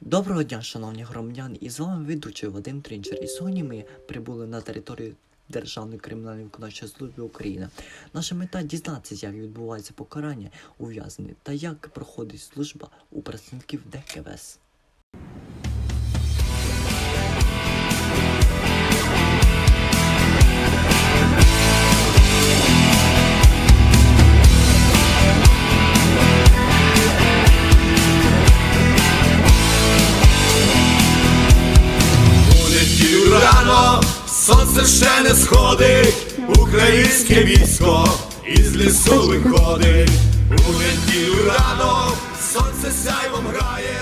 Доброго дня, шановні громадяни, і з вами ведучий Вадим Трінчер. І сьогодні ми прибули на територію Державної кримінальної виконавчої служби України. Наша мета дізнатися, як відбувається покарання ув'язнених та як проходить служба у працівників ДКВС. Рано сонце ще не сходить, українське військо із лісу виходить. У неділю рано сонце сяйвом грає.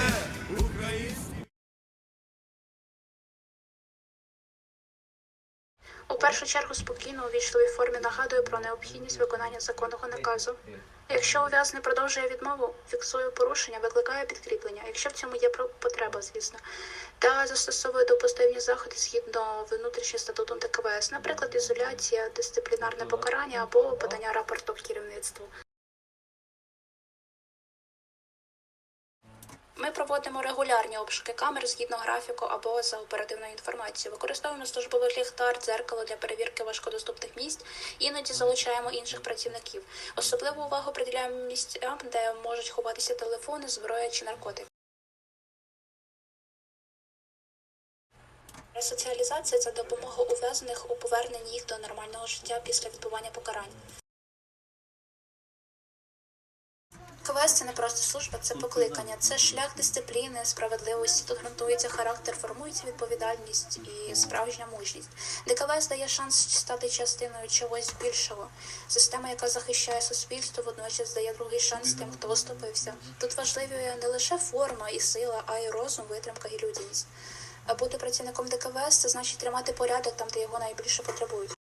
У першу чергу спокійно у вічливій формі нагадує про необхідність виконання законного наказу. Якщо ув'язне продовжує відмову, фіксує порушення, викликає підкріплення, якщо в цьому є потреба, звісно, та застосовує допустимі заходи згідно внутрішнім статутом ДКВС, наприклад, ізоляція, дисциплінарне покарання або подання рапорту в Ми проводимо регулярні обшуки камер згідно графіку або за оперативною інформацією. Використовуємо службовий ліхтар, дзеркало для перевірки важкодоступних місць. Іноді залучаємо інших працівників. Особливу увагу приділяємо місцям, де можуть ховатися телефони, зброя чи наркотики. Ресоціалізація це допомога ув'язнених у поверненні їх до нормального життя після відбування покарань. КВС це не просто служба, це покликання, це шлях дисципліни, справедливості. Тут ґрунтується характер, формується відповідальність і справжня мужність. ДКВС дає шанс стати частиною чогось більшого. Система, яка захищає суспільство, водночас дає другий шанс тим, хто оступився. Тут важливі не лише форма і сила, а й розум, витримка і людяність. А бути працівником ДКВС це значить тримати порядок там, де його найбільше потребують.